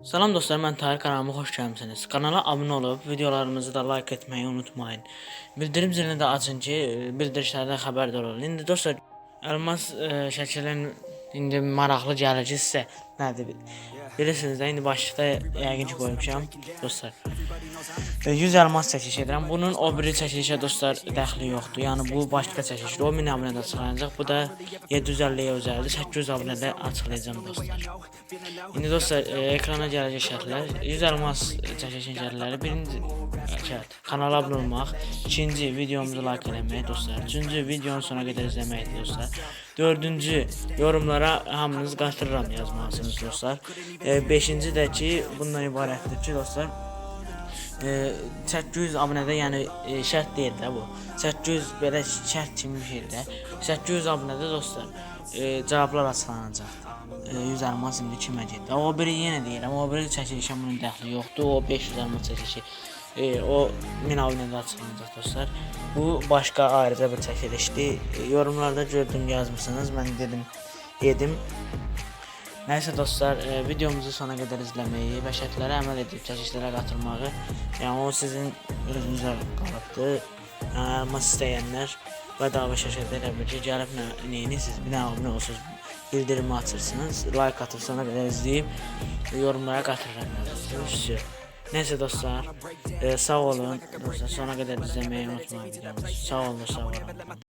Salam dostlar, mən Tahir kanalıma xoş gəlmisiniz. Kanala abunə olub, videolarımızı da like etməyi unutmayın. Bildirim zilini də açın ki, bildirişlərdən xəbərdar olun. İndi dostlar, elmas e, şəkilin indi maraqlı gəlir ki, sizə nədir? Bilirsiniz də, indi başlıqda yəqin ki qoymuşam dostlar. E, 100 elmas çəkiliş edirəm. Bunun o biri çəkilişə dostlar dəxli yoxdur. Yəni bu başqa çəkilişdir. O 1000 abunədə açıqlanacaq. Bu da 750-yə özəldir. 800 abunədə açıqlayacağam dostlar. İndi dostlar e, ekrana gələcək şərtlər 100 elmas çəkilişin şərtləri birinci şərt kanala abunə olmaq, ikinci videomuzu like eləmək dostlar, üçüncü videonun sona qədər izləməkdir dostlar. Dördüncü yorumlara hamınız qatırıram yazmalısınız dostlar. E, beşinci də ki bundan ibarətdir ki dostlar e, 800 abunədə yəni e, şərt deyil də bu. 800 belə şərt kimi bir şeydir də. 800 abunədə dostlar e, cavablar açıqlanacaqdır. E, 100 elmas indi kimə getdi? O biri yenə deyirəm, o biri çəkilişə bunun dəxli yoxdur. O 500 elmas çəkilişi e, o 1000 abunədə açıqlanacaq dostlar. Bu başqa ayrıca bir çəkilişdir. E, yorumlarda gördüm yazmısınız. Mən dedim yedim. Nəysə dostlar, e, videomuzu sona qədər izləməyi və şərtlərə əməl edib çəkilişlərə qatılmağı, o sizin özünüzə qalıbdır. Yəni elmas istəyənlər və dava şirkəti elə bil ki, gəlib nə neyinirsiniz, bir nə abunə olursunuz, bildirimi açırsınız, like atıb sona qədər izləyib yorumlara qatılıram yazırsınız. Nəysə dostlar, e, sağ olun. Dostlar, sona qədər izləməyi unutmayın. Sağ olun, sağ olun.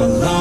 I'm alone.